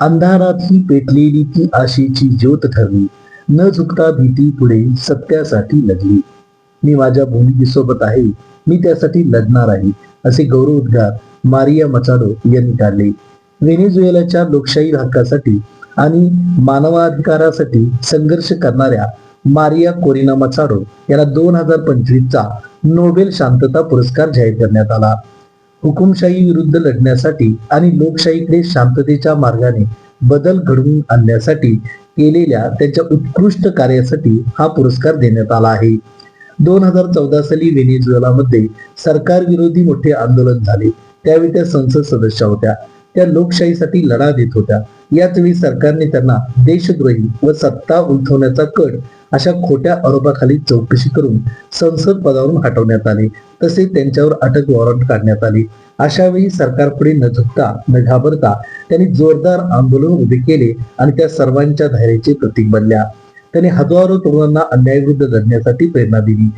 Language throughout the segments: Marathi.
अंधारातली पेटलेली ती आशेची ज्योत ठरली. न झुकता भीती पुढे सत्यासाठी लढली मी माझ्या भूमिकेसोबत आहे. मी त्यासाठी लढणार आहे. असे गौरव उद्गार मारिया मचाडो यांनी काढले. व्हेनेझुएलाच्या लोकशाही हक्कासाठी आणि मानवाधिकारासाठी संघर्ष करणाऱ्या मारिया कोरिना मचाडो यांना दोन हजार पंचवीसचा नोबेल शांतता पुरस्कार जाहीर करण्यात आला. हुकुमशाही विरुद्ध लढण्यासाठी आणि लोकशाहीकडे शांततेच्या मार्गाने बदल घडवून आणण्यासाठी केलेल्या त्यांच्या उत्कृष्ट कार्यासाठी हा पुरस्कार देण्यात आला आहे. दोन हजार चौदा साली व्हेनेझुएलामध्ये सरकार विरोधी मोठे आंदोलन झाले. त्यावेळी त्या संसद सदस्य होत्या. त्या लोकशाहीसाठी लढा देत होत्या. याच वेळी सरकारने त्यांना देशद्रोही व सत्ता उलथवण्याचा कट अशा खोट्या आरोपाखाली चौकशी करून संसद पदावरून हटवण्यात आले. तसेच त्यांच्यावर अटक वॉरंट काढण्यात आली. अशा वेळी सरकारपुढे न झुकता न घाबरता त्यांनी जोरदार आंदोलन उभे केले आणि त्या सर्वांच्या धैर्याचे प्रतीक बनल्या. त्यांनी हजारो तरुणांना अन्यायविरुद्ध लढण्यासाठी प्रेरणा दिली.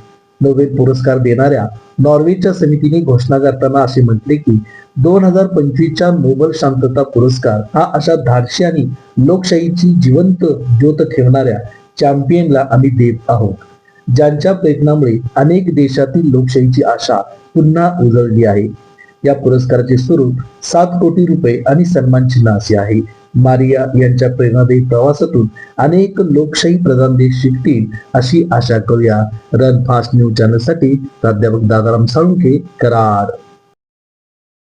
नोबेल पुरस्कार देणाऱ्या नॉर्वेच्या समितीने घोषणा करताना असे म्हटले की दोन हजार पंचवीसच्या नोबेल शांतता पुरस्कार हा अशा धाडशी आणि लोकशाहीची जिवंत ज्योत ठेवणाऱ्या चॅम्पियनला आम्ही देत आहोत. ज्यांच्या प्रयत्नामुळे अनेक देशातील लोकशाहीची आशा पुन्हा उजळली आहे. या पुरस्काराचे स्वरूप सात कोटी रुपये आणि सन्मान चिन्ह असे आहे. मारिया यांच्या प्रेरणादायी प्रवासातून अनेक लोकशाही प्रधान देश शिकतील अशी आशा करूया. रन फास्ट न्यूज चॅनलसाठी प्राध्यापक दादाराम साळुंके करार